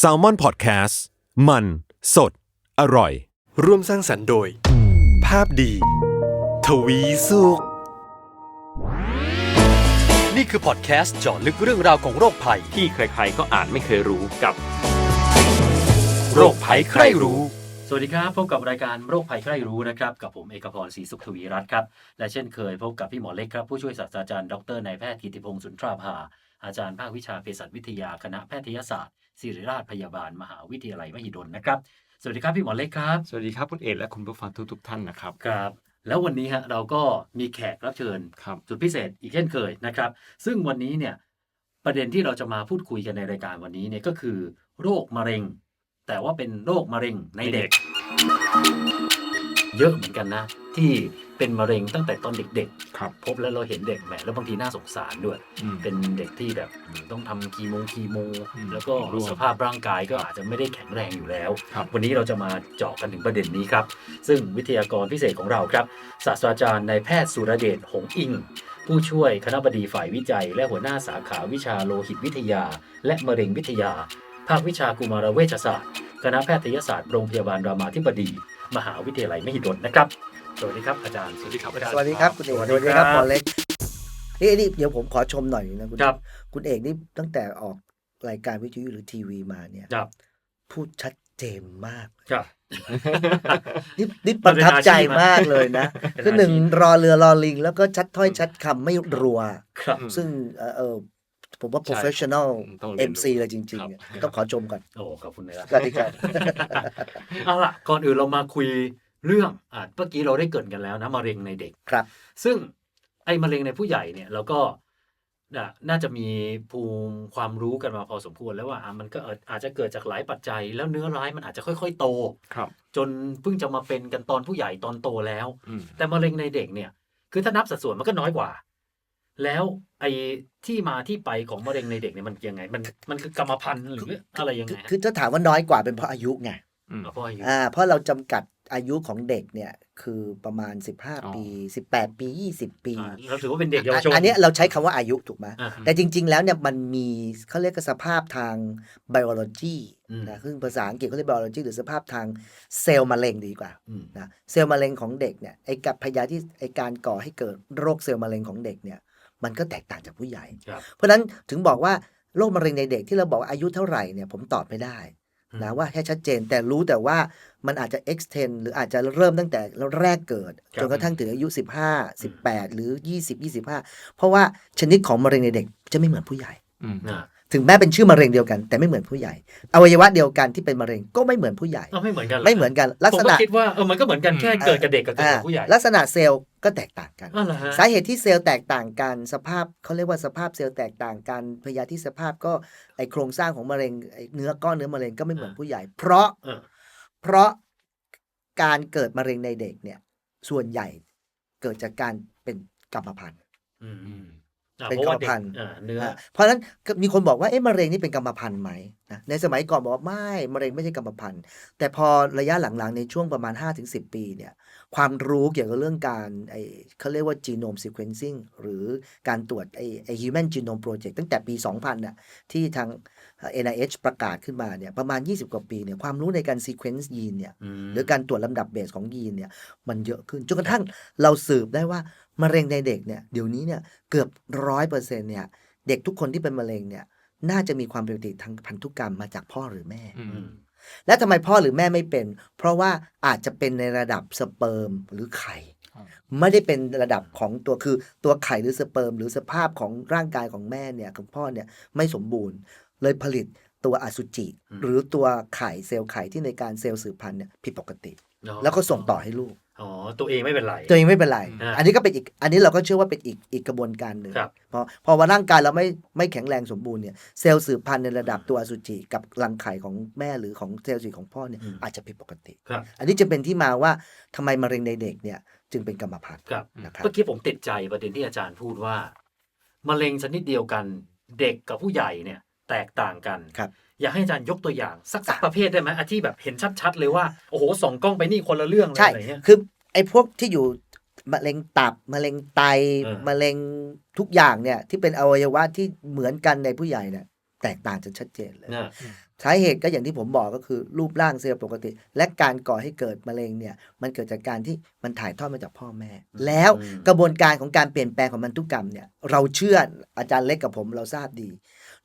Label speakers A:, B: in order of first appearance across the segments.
A: s a l ม o n PODCAST มัน สด อร่อย
B: ร่วมสร้างสรรค์โดย ภาพดี ทวีสุข
C: นี่คือพอดแคสต์เจาะลึกเรื่องราวของโรคภัย
D: ที่ใครๆก็อ่านไม่เคยรู้กับ
C: โรคภัยใครรู้ สวัสดีครับ พบกับรายการโรคภัยใครรู้นะครับ กับผมเอกพรศรีสุขทวีรัตน์ครับ และเช่นเคยพบกับพี่หมอเล็กครับ ผู้ช่วยศาสตราจารย์ดรนายแพทย์กิติพงศ์สุนทราภา อาจารย์ภาควิชาเภสัชวิทยาคณะแพทยศาสตร์ศิริราชพยาบาลมหาวิทยาลัยมหิดลนะครับ สวัสดีครับพี่หมอเล็กครับ
D: สวัสดีครับคุณเอกและคุณผู้ฟังทุกๆท่านนะครับ
C: ครับ แล้ววันนี้ฮะเราก็มีแขกรับเชิญ
D: ครับ
C: สุดพิเศษอีกเช่นเคยนะครับ ซึ่งวันนี้เนี่ยประเด็นที่เราจะมาพูดคุยกันในรายการวันนี้เนี่ยก็คือ โรคมะเร็ง แต่ว่าเป็นโรคมะเร็งในเด็ก เยอะเหมือนกันนะ ที่เป็นมะเร็งตั้งแต่ตอนเด็ก
D: ครับ
C: ๆพบแล้วเราเห็นเด็กแหมแล้วบางทีน่าสงสารด้วย
D: อืม
C: เป็นเด็กที่แบบต้องทำคีโมคีโม
D: อืม
C: แล้วก็
D: ร่วม
C: สภาพร่างกายก็อาจจะไม่ได้แข็งแรงอยู่แล้ว
D: ครับ
C: วันนี้เราจะมาเจาะกันถึงประเด็นนี้ครับ ซึ่งวิทยากรพิเศษของเราครับ ศาสตราจารย์นายแพทย์สุรเดชหงส์อิง ผู้ช่วยคณบดีฝ่ายวิจัย และหัวหน้าสาขาวิชาโลหิตวิทยา และมะเร็งวิทยา ภาควิชากุมารเวชศาสตร์ คณะแพทยศาสตร์โรงพยาบาลรามาธิบดี มหาวิทยาลัยมหิดลนะครับ สวัสดีครับอาจารย์
D: สวัสดีครับอาจารย์
E: สวัสดีครับคุณเอก
C: สวัส
E: ส
C: ดี
E: วัสดีครับ
C: ครับ
E: หมอเล็กนี่นี่เดี๋ยวผมขอชมหน่อยนะคุณ
C: ครับ
E: คุณเอกนี่ตั้งแต่ออกรายการวิทยุหรือทีวีมาเนี่ย
C: ครับ
E: พูดชัดเจนมาก
C: ครับ
E: นี่นี่ประทับใจมากเลยนะ
C: เป็นอาชีพ
E: คือหนึ่งรอเรือรอลิง แล้วก็ชัดถ้อยชัดคำไม่รัว
C: ครับ
D: อืม
E: ซึ่งเออเออ ผมว่า
D: ใช่
E: professional
D: ต้องเรียนรู้
E: MC เลยจริงๆเนี่ย
D: ครับ
E: ต้องขอชมก่อน
C: โอ้ขอบคุณนะครับ
E: สวัสดีครับ
C: เอาล่ะก่อนอื่นเรามาคุยเรื่องอะเมื่อกี้เราได้เกรินกันแล้วนะมะเร็งในเด็ก
E: ครับ
C: ซึ่งไอ้มะเร็งในผู้ใหญ่เนี่ยเราก็น่ะน่าจะมีภูมิความรู้กันมาพอสมควรแล้วว่าอะมันก็เอ่ออาจจะเกิดจากหลายปัจจัย แล้วเนื้อร้ายมันอาจจะค่อย ๆ โต
D: ครับ
C: จนเพิ่งจะมาเป็นกันตอนผู้ใหญ่ตอนโตแล้ว
D: อืม
C: แต่มะเร็งในเด็กเนี่ย คือถ้านับสัดส่วนมันก็น้อยกว่า แล้วไอ้ที่มาที่ไปของมะเร็งในเด็กเนี่ยมันยังไง มันมันคือกรรมพันธุ์หรืออะไรยังไงฮะ
E: คือถ้าถามว่าน้อยกว่าเป็นเพราะอายุไง
D: อืม
C: เอาเพราะอายุ
E: อ่าเพราะเราจำกัดอายุของเด็กเนี่ยคือประมาณ
D: อ๋อ
E: 15 ปี 18 ปี 20 ปี
C: อ่าเราถือว่าเป็นเด็กเยาวชน
E: อันเนี้ยเราใช้คำว่าอายุถูกไหม
C: อ่า
E: แต่จริง ๆ แล้วเนี่ยมันมีเขาเรียกว่าสภาพทางไบโอโลจี
C: อืม
E: นะซึ่งภาษาอังกฤษเขาเรียกไบโอโลจีหรือสภาพทางเซลล์มะเร็งดีกว่า
C: อืม
E: นะเซลล์มะเร็งของเด็กเนี่ยไอ้กับพยาที่ไอ้การก่อให้เกิดโรคเซลล์มะเร็งของเด็กเนี่ย มันก็แตกต่างจากผู้ใหญ่
C: ครับ
E: เพราะฉะนั้นถึงบอกว่าโรคมะเร็งในเด็กที่เราบอกว่าอายุเท่าไหร่เนี่ยผมตอบไม่ได้นะว่าให้ชัดเจนแต่รู้แต่ว่ามันอาจจะ extend หรืออาจจะเริ่มตั้งแต่แรกเกิด
C: ครับ
E: จนกระทั่งถึงอายุ 15 18 หรือ 20 25 เพราะว่าชนิดของมะเร็งในเด็กจะไม่เหมือนผู้ใหญ่
D: อืม
C: อ่า
E: ถึงแม้เป็นชื่อมะเร็งเดียวกัน แต่ไม่เหมือนผู้ใหญ่อวัยวะเดียวกันที่เป็นมะเร็งก็ไม่เหมือนผู้ใหญ่
C: เอาไม่เหมือนกันร
E: ไม่เหมือนกัน ลัก
C: ผม
E: ษ
C: ก็
E: ณะ
C: คิดว่าเออมันก็เหมือนกันแค่เกิดกับเด็กกับเกิด
E: อ่า
C: กับผู้ใหญ่
E: ลักษณะเซลล์ก็แตกต่างกัน
C: อ๋อเหรอฮะ
E: สาเหตุที่เซลล์แตกต่างกันสภาพเขาเรียกว่าสภาพเซลล์แตกต่างกันพยาธิสภาพก็ไอโครงสร้างของมะเร็งไอเนื้อก้อนเนื้อมะเร็งก็ไม่เหมือนผู้ใหญ่ เพราะ
C: เออ
E: เพราะการเกิดมะเร็งในเด็กเนี่ย ส่วนใหญ่เกิดจากการเป็นกรรมพันธุ์
C: อืม
D: อืม
C: อ่า
E: เป็น
C: เพราะว่าเด็
E: กรรมพันธุ์
C: อ่าเนื้อ
E: อะเพราะฉะนั้นก็มีคนบอกว่าเอ๊ะมะเร็งนี่เป็นกรรมพันธุ์ไหมนะในสมัยก่อนบอกว่าไม่มะเร็งไม่ใช่กรรมพันธุ์ แต่พอระยะหลังๆ ในช่วงประมาณ 5-10 ปีเนี่ยความรู้เกี่ยวกับเรื่องการไอเขาเรียกว่า genome sequencing หรือการตรวจไอไอ human genome project ตั้งแต่ปี 2000น่ะที่ทาง NIH ประกาศขึ้นมาเนี่ยประมาณ 20 กว่าปีเนี่ยความรู้ในการ sequence ยีนเนี่ย
C: ม
E: หรือการตรวจลำดับเบสของยีนเนี่ยมันเยอะขึ้นจนกระทั่งเราสืบได้ว่า มะเร็งในเด็กเนี่ยเดี๋ยวนี้เนี่ยเกือบร้อยเปอร์เซ็นต์เนี่ยเด็กทุกคนที่เป็นมะเร็งเนี่ยน่าจะมีความผิดปกติทางพันธุกรรมมาจากพ่อหรือแม่
D: อื
C: อื
D: ม
C: ม
E: และทำไมพ่อหรือแม่ไม่เป็น เพราะว่าอาจจะเป็นในระดับสเปิร์มหรือไข่
D: อ๋อ
E: ไม่ได้เป็นระดับของตัวคือตัวไข่หรือสเปิร์มหรือสภาพของร่างกายของแม่เนี่ยของพ่อเนี่ยไม่สมบูรณ์ เลยผลิตตัวอสุจิ
C: อืม
E: หรือตัวไข่เซลล์ไข่ที่ในการเซลล์สืบพันธุ์เนี่ยผิดปกติ
C: อ๋อ
E: แล้วก็ส่งต่อให้ลูก
C: อ๋อตัวเองไม่เป็นไร
E: ตัวเองไม่เป็นไร
C: อ่า
E: อันนี้ก็เป็นอีก อันนี้เราก็เชื่อว่าเป็นอีกอีกกระบวนการหนึ่ง
C: ครับ
E: พอพอว่าร่างกายเราไม่ไม่แข็งแรงสมบูรณ์เนี่ยเซลล์สืบพันธุ์ในระดับตัวอสุจิกับรังไข่ของแม่หรือของเซลล์สืบของพ่อเนี่ย
C: อืม
E: อาจจะผิดปกติ
C: ครับ
E: อันนี้จะเป็นที่มาว่าทำไมมะเร็งในเด็กเนี่ยจึงเป็นกรรมพันธุ์
C: ครับ
E: นะครับ
C: เมื่อกี้ผมติดใจประเด็นที่อาจารย์พูดว่ามะเร็งชนิดเดียวกัน เด็กกับผู้ใหญ่เนี่ย แตกต่างกัน
E: ครับ
C: อยากให้อาจารย์ยกตัวอย่างสักสักประเภทได้ไหมอาที่แบบเห็นชัดๆเลยว่าโอ้โหส่องกล้องไปนี่คนละเรื่องเลย
E: ใช่
C: อะไรเงี้ย
E: คือไอ้พวกที่อยู่มะเร็งตับมะเร็งไต
C: เออ
E: มะเร็งทุกอย่างเนี่ย ที่เป็นอวัยวะที่เหมือนกันในผู้ใหญ่เนี่ยแตกต่างจนชัดเจนเลย
C: นะ
E: สาเหตุก็อย่างที่ผมบอกก็คือรูปร่างเซลล์ปกติ และการก่อให้เกิดมะเร็งเนี่ย มันเกิดจากการที่มันถ่ายทอดมาจากพ่อแม่ แล้วกระบวนการของการเปลี่ยนแปลงของพันธุกรรมเนี่ย เราเชื่ออาจารย์เล็กกับผมเราทราบดี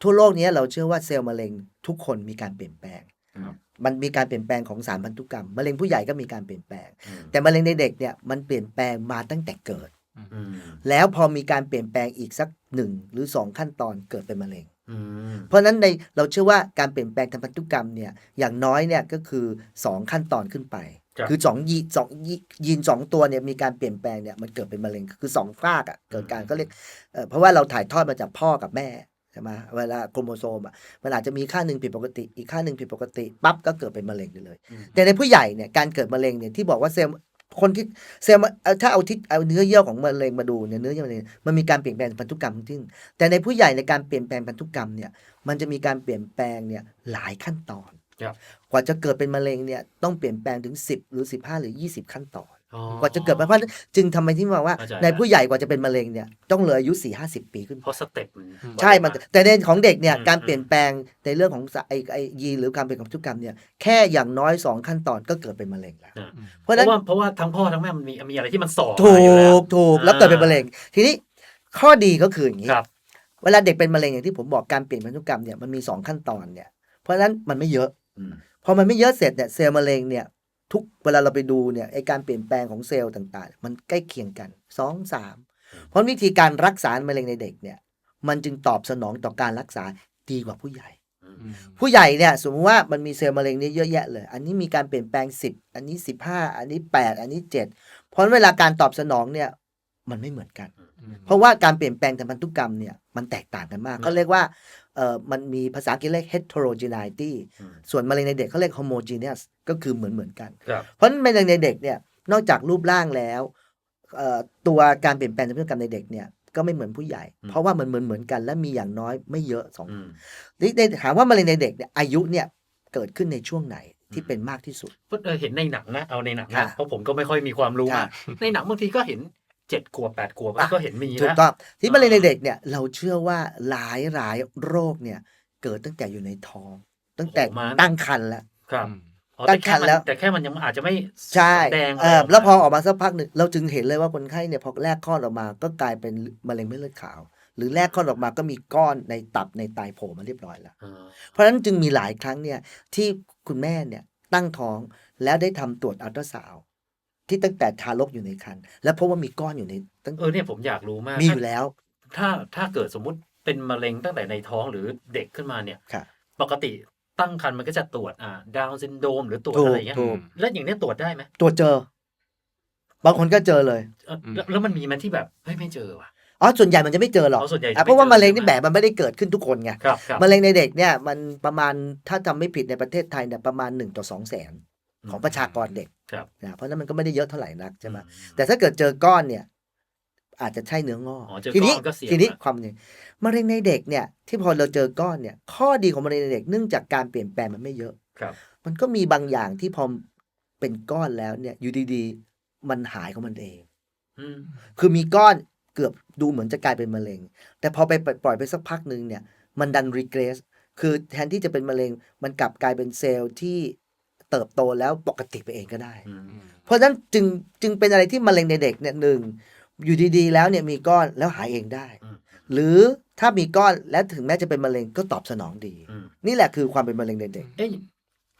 E: ทั่วโลกเนี้ยเราเชื่อว่าเซลล์มะเร็งทุกคนมีการเปลี่ยนแปลง
C: ครับ
E: มันมีการเปลี่ยนแปลงของสารพันธุกรรมมะเร็งผู้ใหญ่ก็มีการเปลี่ยนแปลง
C: อืม
E: แต่มะเร็งในเด็กเนี่ยมันเปลี่ยนแปลงมาตั้งแต่เกิด
C: อืม
E: แล้วพอมีการเปลี่ยนแปลงอีกสักหนึ่งหรือสองขั้นตอนเกิดเป็นมะเร็ง
C: อืม
E: เพราะฉะนั้นในเราเชื่อว่าการเปลี่ยนแปลงทางพันธุกรรมเนี่ยอย่างน้อยเนี่ยก็คือ 2 ขั้นตอนขึ้นไป
C: ครับ
E: คือ2ยีสองยียีนสองตัวเนี่ยมีการเปลี่ยนแปลงเนี่ยมันเกิดเป็นมะเร็งคือสองฝากอะเกิดการก็เรียกเอ่อเพราะว่าเราถ่ายทอดมาจากพ่อกับแม่ ใช่ไหมเวลาโครโมโซมอะมันอาจจะมีค่าหนึ่งผิดปกติ อีกค่าหนึ่งผิดปกติปั๊บก็เกิดเป็นมะเร็งได้เลย
C: อืม
E: แต่ในผู้ใหญ่เนี่ยการเกิดมะเร็งเนี่ยที่บอกว่าเซลล์คนที่เซลล์มะเอ่อถ้าเอาที่เอาเนื้อเยื่อของมะเร็งมาดูเนี่ยเนื้อเยื่อมะเร็งมันมีการเปลี่ยนแปลงพันธุกรรมทั้งสิ้นแต่ในผู้ใหญ่ในการเปลี่ยนแปลงพันธุกรรมเนี่ยมันจะมีการเปลี่ยนแปลงเนี่ยหลายขั้นตอน
C: ครับ
E: กว่าจะเกิดเป็นมะเร็งเนี่ยต้องเปลี่ยนแปลงถึง 10 หรือ 15 หรือ 20 ขั้นตอน
C: อ๋อ ก
E: ว่าจะเกิดเพราะฉะนั้นจึงทำไมที่บอกว่า
C: เข้าใจ
E: ในผู้ใหญ่กว่าจะเป็นมะเร็งเนี่ยต้องเหลืออายุ4 50ปีขึ้นไป
C: เพราะสเต็ปมัน
E: ใช่มันแต่ในของเด็กเนี่ย
C: อืม
E: การเปลี่ยนแปลงในเรื่องของสะไอไอยีนหรือการเปลี่ยนของพันธุกรรมเนี่ยแค่อย่างน้อย2ขั้นตอนก็เกิดเป็นมะเร็งแล้ว
C: นะ
E: เพ
C: เพ
E: ราะฉะ
C: ราะ
E: นั้น
C: ว่าเพราะว่าทั้งพ่อทั้งแม่มันมีมีอะไรที่มันสอบ
E: ถู
C: มาอยู่แล้ว
E: กถูกแล้วเกิดเป็นมะเร็ง ทีนี้ข้อดีก็คืออย่างนี้
C: ครับ
E: เวลาเด็กเป็นมะเร็งอย่างที่ผมบอกการเปลี่ยนพันธุกรรมเนี่ยมันมี2ขั้นตอนเนี่ยเพราะฉะนั้นมันไม่เยอะ
C: อืม
E: พอมันไม่เยอะเสร็จเนี่ยเซลล์มะเร็งเนี่ย ทุกเวลาเราไปดูเนี่ยไอการเปลี่ยนแปลงของเซลล์ต่างๆ มันใกล้เคียงกันสองสามเพราะวิธีการรักษามะเร็งในเด็กเนี่ย มันจึงตอบสนองต่อการรักษาดีกว่าผู้ใหญ่ ผู้ใหญ่เนี่ยสมมติว่ามันมีเซลล์มะเร็งนี่เยอะแยะเลย อันนี้มีการเปลี่ยนแปลง 10 อันนี้ 15 อันนี้ 8 อันนี้ 7 เพราะเวลาการตอบสนองเนี่ยมันไม่เหมือนกัน เพราะว่าการเปลี่ยนแปลงทางพันธุกรรมเนี่ยมันแตกต่างกันมาก
C: อืม
E: เขาเรียกว่า เอ่อมันมีภาษาอังกฤษเรียก heterogeneity
C: อืม
E: ส่วนมะเร็งในเด็กเขาเรียก homogeneous ก็คือเหมือนเหมือนกัน
C: ครับ
E: เพราะฉะนั้นมะเร็งในเด็กเนี่ยนอกจากรูปร่างแล้วเอ่อตัวการเปลี่ยนแปลงทางพันธุกรรมในเด็กเนี่ยก็ไม่เหมือนผู้ใหญ่
C: อืม
E: เพราะว่ามันเหมือนเหมือนกัน และมีอย่างน้อยไม่เยอะสอง
C: อืม
E: นี่ในถามว่ามะเร็งในเด็กเนี่ยอายุเนี่ยเกิดขึ้นในช่วงไหนที่
C: อืม
E: เป็นมากที่สุด
C: เพราะเออเห็นในหนังนะเอาในหนัง
E: ค่ะ
C: นะเพราะผมก็ไม่ค่อยมีความรู้
E: ค่ะ
C: มากในหนังบางทีก็เห็น เจ็ดขวบแปดขวบ
E: อะ
C: ก็เห็นมี
E: ถูก
C: นะ
E: ต้องที่มะเร็งใน
C: อ่า
E: เด็กเนี่ยเราเชื่อว่าหลายหลายโรคเนี่ย เกิดตั้งแต่อยู่ในท้อง ตั้งแต่ตั้งครรภ์แล้ว
C: ครับอ๋อ
E: ตั้
C: แต่
E: ง
C: แค่
E: ครรภ์
C: มัน
E: แล้ว
C: แต่แค่มันยังอาจจะไม่
E: ใช่
C: แสดง
E: เออแล้วพอออกมาสักพักหนึ่งเราจึงเห็นเลยว่าคนไข้เนี่ยพอแรกคลอดออกมาก็กลายเป็นมะเร็งเม็ดเลือดขาว หรือแรกคลอดออกมาก็มีก้อนในตับในไตโผล่มาเรียบร้อยแล้ว
C: อ่า
E: เพราะฉะนั้นจึงมีหลายครั้งเนี่ยที่คุณแม่เนี่ยตั้งท้องแล้วได้ทำตรวจอัลตราซาวด์ ที่ตั้งแต่ทารกอยู่ในครรภ์แล้วพบว่ามีก้อนอยู่ในตั้ง
C: เออเนี่ยผมอยากรู้มาก
E: มีอยู่แล้ว
C: ถ้าถ้าเกิดสมมุติเป็นมะเร็งตั้งแต่ในท้องหรือเด็กขึ้นมาเนี่ย
E: ค่ะ
C: ปกติตั้งครรภ์มันก็จะตรวจอ่าดาวน์ซินโดรมหรือตรวจ
E: ถูก
C: อะไรอย่างเงี้ย
E: ถูก
C: แล้วอย่างเนี้ยตรวจได้ไหม
E: ตรวจเจอ บางคนก็เจอเลย
C: เออแล้วแล้วมันมีมันที่แบบเฮ้ยไม่เจอว่ะ
E: อ๋อส่วนใหญ่มันจะไม่เจอหรอก
C: อ๋อส่วนใหญ่จะ
E: อะเพราะว่า
C: ไม่เจอ
E: มะเร็งนี่
C: ใช่ไหม
E: แบบมันไม่ได้เกิดขึ้นทุกคนไง
C: ครับครับ
E: มะเร็งในเด็กเนี่ยมันประมาณถ้าจำไม่ผิดในประเทศไทยเนี่ยประมาณ1ต่อ2แสน ของประชากรเด็ก
C: ครับ
E: นะเพราะฉะนั้นมันก็ไม่ได้เยอะเท่าไหร่นักใช่ไหม
C: อื
E: แต่ถ้าเกิดเจอก้อนเนี่ย อาจจะใช่เนื้องอก
C: อ๋อเจอ
E: ทีนี้
C: ก้อนก็เสี่ยง
E: ทีนี้
C: ละ
E: ความหนึ่งมะเร็งในเด็กเนี่ย ที่พอเราเจอก้อนเนี่ย ข้อดีของมะเร็งในเด็กเนื่องจากการเปลี่ยนแปลงมันไม่เยอะ
C: ครับ
E: มันก็มีบางอย่างที่พอเป็นก้อนแล้วเนี่ยอยู่ดีๆมันหายของมันเอง
C: อืม
E: คือมีก้อนเกือบดูเหมือนจะกลายเป็นมะเร็ง แต่พอไปปล่อยไปสักพักหนึ่งเนี่ย มันดันรีเกรสคือแทนที่จะเป็นมะเร็ง มันกลับกลายเป็นเซลล์ที่ เติบโตแล้วปกติไปเองก็ได้
C: อืม
E: เพราะฉะนั้นจึงจึงเป็นอะไรที่มะเร็งในเด็กเนี่ยหนึ่งอยู่ดีๆ แล้วเนี่ยมีก้อนแล้วหายเองได้
C: อืม
E: หรือถ้ามีก้อนและถึงแม้จะเป็นมะเร็งก็ตอบสนองดี
C: อืม
E: นี่แหละคือความเป็นมะเร็งในเด็ก
C: เอ้ย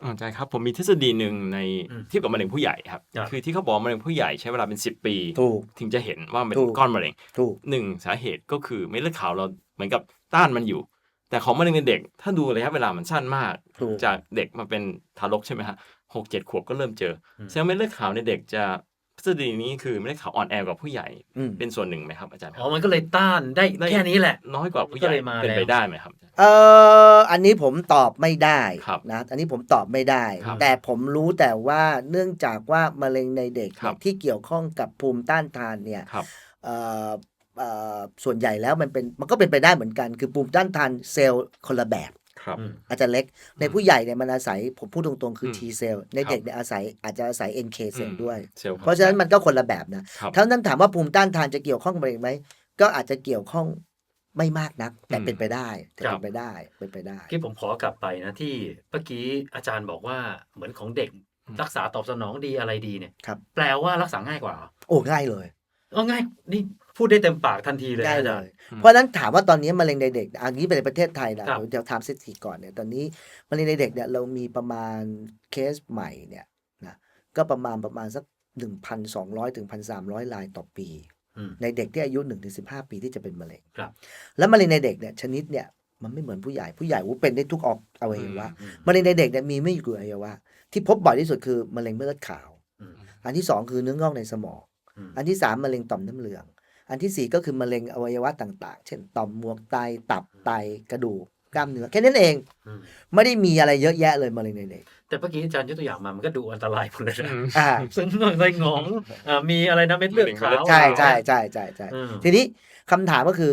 D: อ่าใช่ครับผมมีทฤษฎีหนึ่งใน
C: อืม
D: เทียบกับมะเร็งผู้ใหญ่ครับ
C: ครับ
D: คือที่เขาบอกว่ามะเร็งผู้ใหญ่ใช้เวลาเป็น 10 ปี
E: ถูก
D: ถึงจะเห็นว่ามัน
E: ถู
D: เป็น
E: ก
D: ก้อนมะเร็ง
E: ถูก
D: หนึ่งสาเหตุก็คือเม็ดเลือดขาวเราเหมือนกับต้านมันอยู่ แต่ของมะเร็งในเด็ก ถ้าดูระยะเวลามันสั้นมาก
E: ถูก
D: จากเด็กมาเป็นทารกใช่ไหมฮะหกเจ็ดขวบก็เริ่มเจออ
C: ม
D: แสดงว่าเม็ดเลือดขาวในเด็กจะทฤษฎีนี้คือเม็ดเลือดขาวอ่อนแอกว่าผู้ใหญ่
E: อืม
D: เป็นส่วนหนึ่งไหมครับอาจารย์ค
C: อ๋
D: รั
C: อบมันก็เลยต้านได้
D: ได้
C: แค่นี้แหละ
D: น้อยกว่าผู้ใหญ่
C: ก็เลยมา
D: เป็น
C: แล้ว
D: ไปได้ไหมครับ
E: เอออันนี้ผมตอบไม่ได้
D: ครับ
E: นะอันนี้ผมตอบไม่ได้
D: ครับ
E: แต่ผมรู้แต่ว่าเนื่องจากว่ามะเร็งในเด็ก
D: ครั
E: เนี่ย
D: บ
E: ที่เกี่ยวข้องกับภูมิต้านทานเนี่ย
D: ครับ
E: เอ่อเอ่อส่วนใหญ่แล้วมันเป็นมันก็เป็นไปได้เหมือนกัน คือภูมิต้านทานเซลล์คนละแบบ
D: ครับ
C: อืม
E: อาจจะเล็กในผู้ใหญ่เนี่ยมันอาศัยผมพูดตรงๆ คือ
D: อืม
E: T เซลล์ในเด็กเนี่ยอาศัยอาจจะอาศัย NK เซลล์ด้วย
D: เซลล์
E: เพราะฉะนั้นมันก็คนละแบบนะ
D: ครับ
E: ทั้งนั้นถามว่าภูมิต้านทานจะเกี่ยวข้องกับมะเร็งไหม ก็อาจจะเกี่ยวข้องไม่มากนัก แต่
D: อืม
E: เป็นไปได้แต่
C: ครั
E: เป็
C: บ
E: นไปได้เป็นไปได้
C: ที่ผมขอกลับไปนะที่เมื่อกี้อาจารย์บอกว่าเหมือนของเด็ก
D: อืม
C: รักษาตอบสนองดีอะไรดีเนี่ย
E: ครับ
C: แปลว่ารักษาง่ายกว่าเหรอ
E: โอ้ง่ายเลย
C: เออง่ายนี่ พูดได้เต็มปากทันทีเลย
E: ง่าย
C: อา
E: เล
C: จาร
E: ย
C: ย์
D: อืม
E: เพราะฉะนั้นถามว่าตอนนี้มะเร็งในเด็กอันนี้เป็นในประเทศไทยนะครับเดี๋ยวถามสถิติก่อนเนี่ยตอนนี้มะเร็งในเด็กเนี่ยเรามีประมาณเคสใหม่เนี่ยนะก็ประมาณประมาณสัก1,200ถึง1,300รายต่อปี
C: อืม
E: ในเด็กที่อายุ1ถึง15ปีที่จะเป็นมะเร็ง
C: ครับ
E: แล้วมะเร็งในเด็กเนี่ยชนิดเนี่ยมันไม่เหมือนผู้ใหญ่ผู้ใหญ่วูเป็นได้ทุกออกอวัยวะ
C: อืม
E: มะเร็งในเด็กเนี่ยมีไม่กี่อวัยวะที่พบบ่อยที่สุดคือมะเร็งเม็ดเลือดขาว
C: อืม
E: อันที่สองคือเนื้องอกในสมอง
C: อืม
E: อันที่สามมะเร็งต่อมน้ำเหลือง อันที่สี่ก็คือมะเร็งอวัยวะต่าง ๆ เช่นต่อมหมวกไตตับไตกระดูกกล้ามเนื้อแค่นั้นเอง
C: อืม
E: ไม่ได้มีอะไรเยอะแยะเลยมะเร็งในเด็ก
C: แต่เมื่อกี้อาจารย์ยกตัวอย่างมามันก็ดูอันตรายหมดเลยนะ
D: อืม
E: อ่า
C: ซึ่งในหงองอ่ามีอะไรนะเม็ดเลือดขาว
E: ใช่ใช่ใช่ใช่ใช่
C: อืม
E: ทีนี้คำถามก็คือ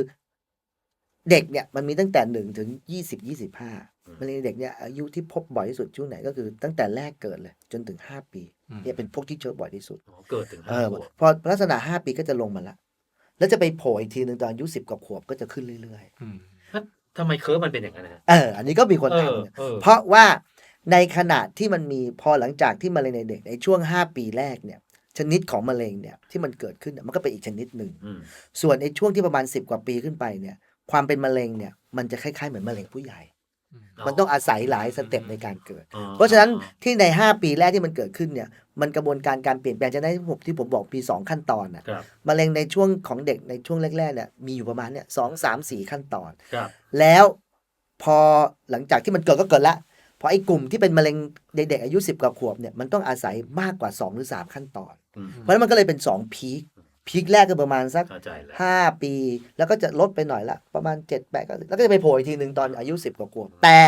E: เด็กเนี่ยมันมีตั้งแต่หนึ่งถึงยี่สิบยี่สิบห้ามะเร็งในเด็กเนี่ยอายุที่พบบ่อยที่สุดช่วงไหนก็คือตั้งแต่แรกเกิดเลย จนถึงห้าปี
D: อืม
E: เนี่ยเป็นพวกที่เจอบ่อยที่สุด
C: อ๋อเกิดถึง
E: เอ
C: ห้า
E: อ
C: ขวบ
E: พอลักษณะห้าปีก็จะลงมาละ แล้วจะไปโผล่อีกทีหนึ่งตอนอายุสิบกว่าขวบก็จะขึ้นเรื่อย
D: อืม
C: ทำไมเคิร์ฟมันเป็นอย่างนั้นนะฮะ
E: ๆเออ อันนี้ก็มีคน
C: เอ
E: ถาม
C: อ
E: เหมือนกัน
C: เออ
E: เพราะว่าในขณะที่มันมีพอหลังจากที่มะเร็งในเด็กในช่วง 5 ปีแรกเนี่ย ชนิดของมะเร็งเนี่ยที่มันเกิดขึ้นเนี่ยมันก็เป็นอีกชนิดหนึ่ง
C: อืม
E: ส่วนในช่วงที่ประมาณ 10 กว่าปีขึ้นไปเนี่ย ความเป็นมะเร็งเนี่ยมันจะคล้ายๆเหมือนมะเร็งผู้ใหญ่ มันต้องอาศัยหลายสเต็ปในการเกิด
C: อ๋อ
E: เพราะฉะนั้นที่ใน 5 ปีแรกที่มันเกิดขึ้นเนี่ย มันกระบวนการการเปลี่ยนแปลงจะได้ที่ผมที่ผมบอกมีสองขั้นตอนน่ะ
C: ครับ
E: มะเร็งในช่วงของเด็กในช่วงแรกๆเนี่ยมีอยู่ประมาณเนี่ยสองสามสี่ขั้นตอน
C: ครับ
E: แล้วพอหลังจากที่มันเกิดก็เกิดละพอไอ้กลุ่มที่เป็นมะเร็งเด็กๆอายุ 10กว่าขวบเนี่ยมันต้องอาศัยมากกว่า 2 หรือ 3 ขั้นตอน
C: อืม
E: เพราะฉะนั้นมันก็เลยเป็น 2 พีค พีคแรกก็ประมาณสัก
C: เข้าใจแล้ว
E: 5 ปี แล้วก็จะลดไปหน่อยละ ประมาณ 7 8ก็แล้วก็จะไปโผล่อีกทีหนึ่งตอนอายุ 10 กว่าขวบ แต่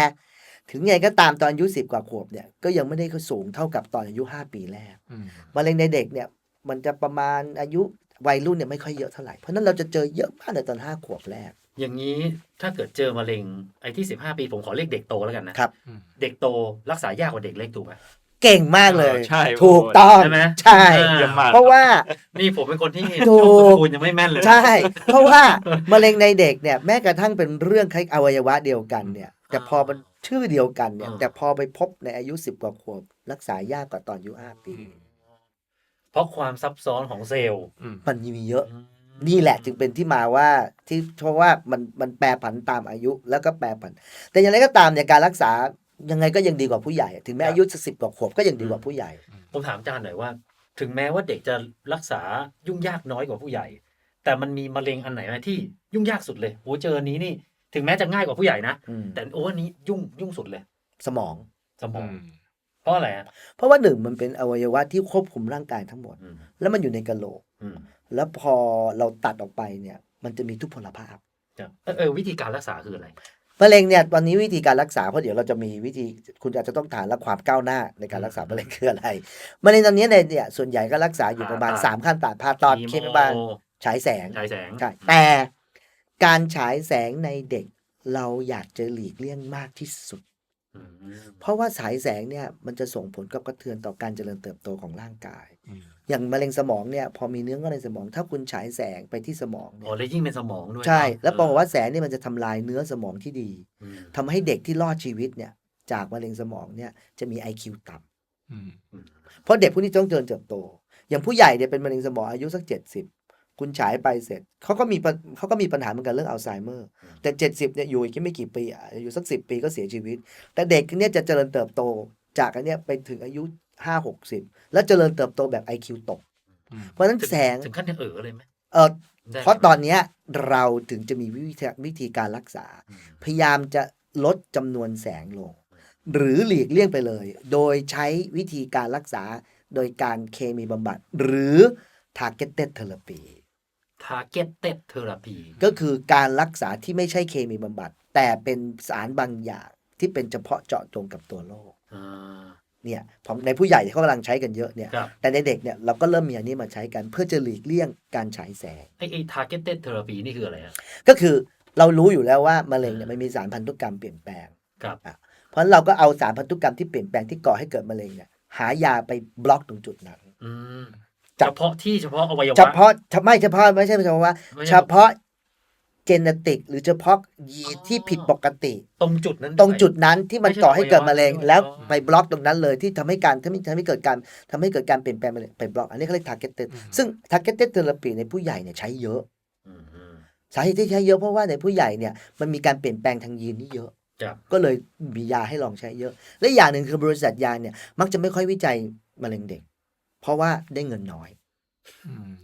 E: ถึงไงก็ตามตอนอายุ 10 กว่าขวบเนี่ยก็ยังไม่ได้สูงเท่ากับตอนอายุ 5 ปีแรก
D: อืม
E: มะเร็งในเด็กเนี่ยมันจะประมาณอายุวัยรุ่นเนี่ยไม่ค่อยเยอะเท่าไหร่ เพราะฉะนั้นเราจะเจอเยอะมากในตอน 5 ขวบแรก
C: อย่างนี้ถ้าเกิดเจอมะเร็งไอ้ที่สิบห้าปีผมขอเรียกเด็กโตแล้วกันนะครับ
D: อืม
C: เด็กโตรักษายากกว่าเด็กเล็กถูกไหม
E: เก่งมากเลย
D: ใช่
E: ถูกต้อง
C: ใช่ไหม
E: ใช่
C: อ่า
D: เยี่ยมมาก
E: เพราะว่า
C: นี่ผมเป็นคนที่
E: ถูก
C: ท่องสกุลยังไม่แม่นเลย
E: ใช่ เพราะว่ามะเร็งในเด็กเนี่ยแม้กระทั่งเป็นเรื่องคล้ายอวัยวะเดียวกันเนี่ย แต่พอมันชื่อเดียวกันเนี่ย
C: อ่า
E: แต่พอไปพบในอายุสิบกว่าขวบรักษายากกว่าตอนอายุห้าปี
C: เพราะความซับซ้อนของเซลล์
D: อืม
E: มันมีเยอะ
C: อืม
E: นี่แหละจึงเป็นที่มาว่าที่เพราะว่ามันมันแปรผันตามอายุแล้วก็แปรผัน แต่อย่างไรก็ตามเนี่ยการรักษา ยังไงก็ยังดีกว่าผู้ใหญ่ ถึงแม้อายุสิบกว่าขวบก็ยังดีกว่าผู้ใหญ่
C: ผมถามอาจารย์หน่อยว่า ถึงแม้ว่าเด็กจะรักษายุ่งยากน้อยกว่าผู้ใหญ่ แต่มันมีมะเร็งอันไหนไหมที่ยุ่งยากสุดเลยโอ้เจออันนี้นี่ถึงแม้จะง่ายกว่าผู้ใหญ่นะ
E: อืม
C: แต่โอ้อันนี้ยุ่งยุ่งสุดเลย
E: สมอง
C: สมอง
D: อืม
C: เพราะอะไรอะ
E: เพราะว่าหนึ่งมันเป็นอวัยวะที่ควบคุมร่างกายทั้งหมด
C: อืม
E: แล้วมันอยู่ในกะโหลก
C: อืม
E: แล้วพอเราตัดออกไปเนี่ย มันจะมีทุพพลภาพ
C: ครับเออเออวิธีการรักษาคืออะไร
E: มะเร็งเนี่ยตอนนี้วิธีการรักษาเพราะเดี๋ยวเราจะมีวิธีคุณอาจจะต้องถามและความก้าวหน้าในการรักษามะเร็งคืออะไรมะเร็งตอนนี้เนี่ยเนี่ยส่วนใหญ่ก็รักษาอยู่ประมาณ
C: ผ่าตัด
E: 3ขั้นตอนผ่าตัดเคมีบาลฉายแสง
C: ฉายแสง
E: ใช่แต่การฉายแสงในเด็กเราอยากจะหลีกเลี่ยงมากที่สุด
C: อืม
E: เพราะว่าฉายแสงเนี่ยมันจะส่งผลกับกระเทือนต่อการเจริญเติบโตของร่างกาย
D: อืม
E: อย่างมะเร็งสมองเนี่ยพอมีเนื้องอกในสมอง ถ้าคุณฉายแสงไปที่สมองเนี่
C: อ๋อยแล้วยิ่งเป็นสมองด้วย
E: ใช่
C: เนะ
E: แล้วบอกว่าแสงเนี่ยมันจะทำลายเนื้อสมองที่ดี
C: อืม
E: ทำให้เด็กที่รอดชีวิตเนี่ยจากมะเร็งสมองเนี่ยจะมี IQ ต่ำ
D: อืม
C: อืม
E: เพราะเด็กพวกนี้ต้องเจริญเติบโต อย่างผู้ใหญ่เนี่ยเป็นมะเร็งสมองอายุสัก70คุณฉายไปเสร็จเขาก็มีปัญเขาก็มีปัญหาเหมือนกันเรื่องอัลไซเมอร์ แต่ 70เนี่ยอยู่อีกไม่กี่ปีอะอยู่สัก 10 ปีก็เสียชีวิต แต่เด็กเนี่ยจะเจริญเติบโตจากอันเนี้ยไปถึงอายุ 5 60แล้วเจริญเติบโตแบบ IQ ตก
D: อืม
E: เพราะฉะนั้น
C: ถึง
E: แสง
C: ถึงขั้นยังเออเลยไหม
E: เออ
C: ได้
E: เพราะตอนเนี้ยเราถึงจะมีวิธีวิธีการรักษา
C: อืม
E: พยายามจะลดจำนวนแสงลง หรือหลีกเลี่ยงไปเลย โดยใช้วิธีการรักษาโดยการเคมีบำบัด หรือ targeted therapy
C: targeted therapy
E: ก็คือการรักษาที่ไม่ใช่เคมีบำบัด แต่เป็นสารบางอย่างที่เป็นเฉพาะเจาะจงกับตัวโรค
C: อ่า
E: เนี่ยผมในผู้ใหญ่ที่เขากำลังใช้กันเยอะเนี่ย
C: ครับ
E: แต่ในเด็กเนี่ยเราก็เริ่มมีอันนี้มาใช้กันเพื่อจะหลีกเลี่ยงการฉายแสง
C: ไอ้ไอ้ targeted therapy นี่คืออะไรอะ
E: ก็คือเรารู้อยู่แล้วว่ามะเร็งเนี่ยมันมีสารพันธุกรรมเปลี่ยนแปลง
C: ครับ
E: เพราะฉะนั้นเราก็เอาสารพันธุกรรมที่เปลี่ยนแปลงที่ก่อให้เกิดมะเร็งเนี่ยหายาไปบล็อกตรงจุดนั้น
C: อืม
E: จั
C: เฉ
E: บ
C: พาะที่เฉพาะอวัยวะ
E: เฉพาะไม่เฉพาะไม่ใช่เฉพาะว่า
C: ไม่ใช่
E: เฉพาะ เจเนติก หรือเฉพาะยีนที่ผิดปกติ
C: ตรงจุดนั้น
E: ตรงจุดนั้นที่มัน
C: ไม่ใช่
E: ก่อให้เกิดมะเร็ง
C: อวัยวะ
E: แล้ว
C: อ๋อ
E: ไปบล็อกตรงนั้นเลยที่ทำให้การทำให้ทำให้เกิดการทำให้เกิดการเปลี่ยนแปลงมะเร็งไปบล็อก อันนี้เขาเรียก targeted
D: อืม
E: ซึ่ง targeted therapy ในผู้ใหญ่เนี่ยใช้เยอะ
C: อืมอืม
E: สาเหตุที่ใช้เยอะเพราะว่าในผู้ใหญ่เนี่ยมันมีการเปลี่ยนแปลงทางยีนนี่เยอะ
C: ครับ
E: ก็เลยมียาให้ลองใช้เยอะ และอย่างหนึ่งคือบริษัทยาเนี่ยมักจะไม่ค่อยวิจัยมะเร็งเด็ก เพราะว่าได้เงินน้อย
D: อืม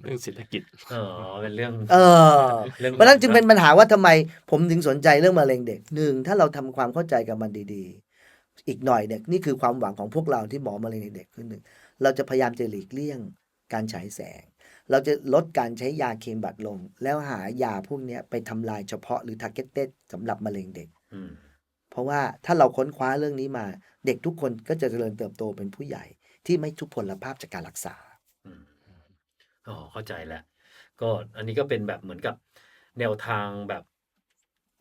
D: เรื่องเศรษฐกิจ
C: อ๋อเป็นเรื่อง
E: เออ
C: รื่อง
E: เพราะฉะนั้นจึงเป็นปัญหาว่าทำไมผมถึงสนใจเรื่องมะเร็งเด็กหนึ่งถ้าเราทำความเข้าใจกับมันดีๆ อีกหน่อยเนี่ยนี่คือความหวังของพวกเราที่หมอมะเร็งในเด็กคือหนึ่งเราจะพยายามจะหลีกเลี่ยงการฉายแสง เราจะลดการใช้ยาเคมบัดลง แล้วหายาพวกเนี้ยไปทำลายเฉพาะหรือ targeted สำหรับมะเร็งเด็ก
C: อืม
E: เพราะว่าถ้าเราค้นคว้าเรื่องนี้มา เด็กทุกคนก็จะเจริญเติบโตเป็นผู้ใหญ่ที่ไม่ทุพพลภาพจากการรักษา
C: อืม อ๋อเข้าใจแล้ว ก็อันนี้ก็เป็นแบบเหมือนกับแนวทางแบบ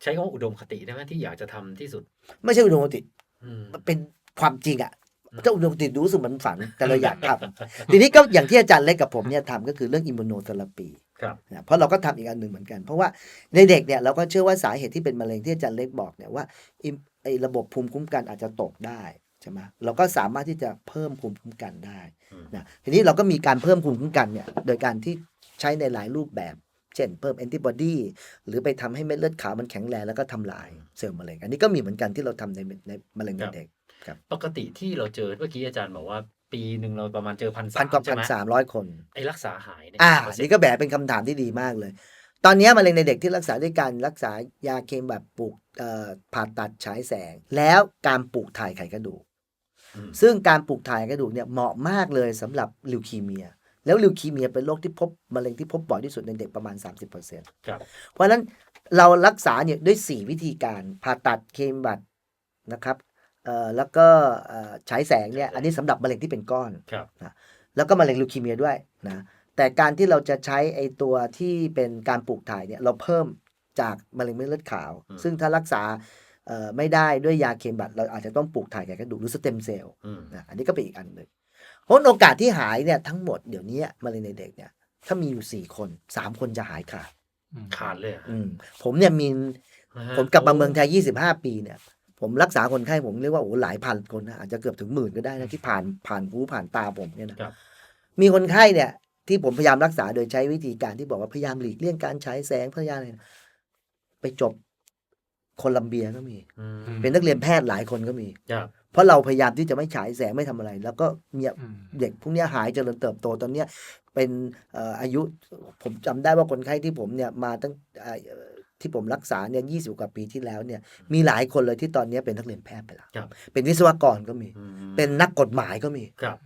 C: ใช้คำว่าอุดมคติได้ไหมที่อยากจะทำที่สุด
E: ไม่ใช่อุดมคติ
C: อืม
E: มันเป็นความจริงอะ
C: อืม
E: ถ้าอุดมคติรู้สึกเหมันฝัน แต่เราอยากทำทีนี้ก็อย่างที่อาจารย์เล็กกับผมเนี่ยทำก็คือเรื่องอิมมูโนเทอราปี
C: ครับ
E: นะเพราะเราก็ทำอีกอันหนึ่งเหมือนกัน เพราะว่าในเด็กเนี่ยเราก็เชื่อว่าสาเหตุที่เป็นมะเร็งที่อาจารย์เล็กบอกเนี่ยว่าอิมไอ้ระบบภูมิคุ้มกันอาจจะตกได้ใช่ไหมเราก็สามารถที่จะเพิ่มภูมิคุ้มกันได้
C: อืม
E: นะทีนี้เราก็มีการเพิ่มภูมิคุ้มกันเนี่ยโดยการที่ใช้ในหลายรูปแบบ เช่น เพิ่มแอนติบอดีหรือไปทำให้เม็ดเลือดขาวมันแข็งแรงแล้วก็ทำลายเซลล์มะเร็ง อันนี้ก็มีเหมือนกันที่เราทำในในมะเร็งในเด็ก
C: ปกติที่เราเจอเมื่อกี้อาจารย์บอกว่าปีหนึ่งเราประมาณเจอพันสา
E: พัน
C: ม
E: กว่า
C: ใช่
E: พัน
C: ไหม
E: สามร้อยคน
C: ไอ้รักษาหายเนี่ย
E: อ่า
C: เปร์เซ็นต์
E: นี่ก็แบบเป็นคำถามที่ดีมากเลย ตอนนี้มะเร็งในเด็กที่รักษาด้วยการรักษายาเคมแบบปลูกเอ่อผ่าตัดฉายแสง แล้วการปลูกถ่ายไขกระดูก
C: อืม
E: ซึ่งการปลูกถ่ายกระดูกเนี่ยเหมาะมากเลยสำหรับลิวคีเมีย แล้วลิวคีเมียเป็นโรคที่พบมะเร็งที่พบบ่อยที่สุดในเด็กประมาณ 30%
C: ครับ
E: เพราะฉะนั้นเรารักษาเนี่ยด้วย 4 วิธีการผ่าตัดเคมบัดนะครับเอ่อแล้วก็เอ่อฉายแสงเนี่ยอันนี้สำหรับมะเร็งที่เป็นก้อน
C: ครับ
E: แล้วก็มะเร็งลูคีเมียด้วยนะแต่การที่เราจะใช้ไอตัวที่เป็นการปลูกถ่ายเนี่ยเราเพิ่มจากมะเร็งเม็ดเลือดขาว
C: อืม
E: ซึ่งถ้ารักษาเอ่อ ไม่ได้ด้วยยาเคมบัดเราอาจจะต้องปลูกถ่ายแก่กระดูกหรือสเต็มเซลล์
C: อืม
E: นะอันนี้ก็เป็นอีกอันหนึ่งเพราะโอกาสที่หายเนี่ยทั้งหมดเดี๋ยวนี้มะเร็งในเด็กเนี่ยถ้ามีอยู่สี่คนสามคนจะหายขาด
C: ขาดเลยอะ
E: อืมผมเนี่ยมี
C: นะฮะ
E: ผมกลับมาเมืองไทย25ปีเนี่ย ผมรักษาคนไข้ผมเรียกว่าโอ้โหหลายพันคนนะอาจจะเกือบถึงหมื่นก็ได้นะที่ผ่านผ่านหูผ่านตาผมเนี่ยนะครับมีคนไข้เนี่ย ที่ผมพยายามรักษาโดยใช้วิธีการที่บอกว่าพยายามหลีกเลี่ยงการใช้แสงพยายามอะไรนะไปจบ โคลัมเบียก็มี
C: อืม
E: เป็นนักเรียนแพทย์หลายคนก็มี
C: ครับ
E: เพราะเราพยายามที่จะไม่ฉายแสงไม่ทำอะไร แล้วก็เนี่ย
D: อืม
E: เด็กพวกเนี้ยหายเจริญเติบโตตอนเนี้ยเป็นเอ่ออายุผมจำได้ว่าคนไข้ที่ผมเนี่ยมาตั้งเอ่อที่ผมรักษาเนี่ยยี่สิบกว่าปีที่แล้วเนี่ยมีหลายคนเลยที่ตอนเนี้ยเป็นนักเรียนแพทย์ไปแล้ว
C: ครับ
E: เป็นวิศวกรก็มี
C: อืม
E: เป็นนักกฎหมายก็มี
C: ครับ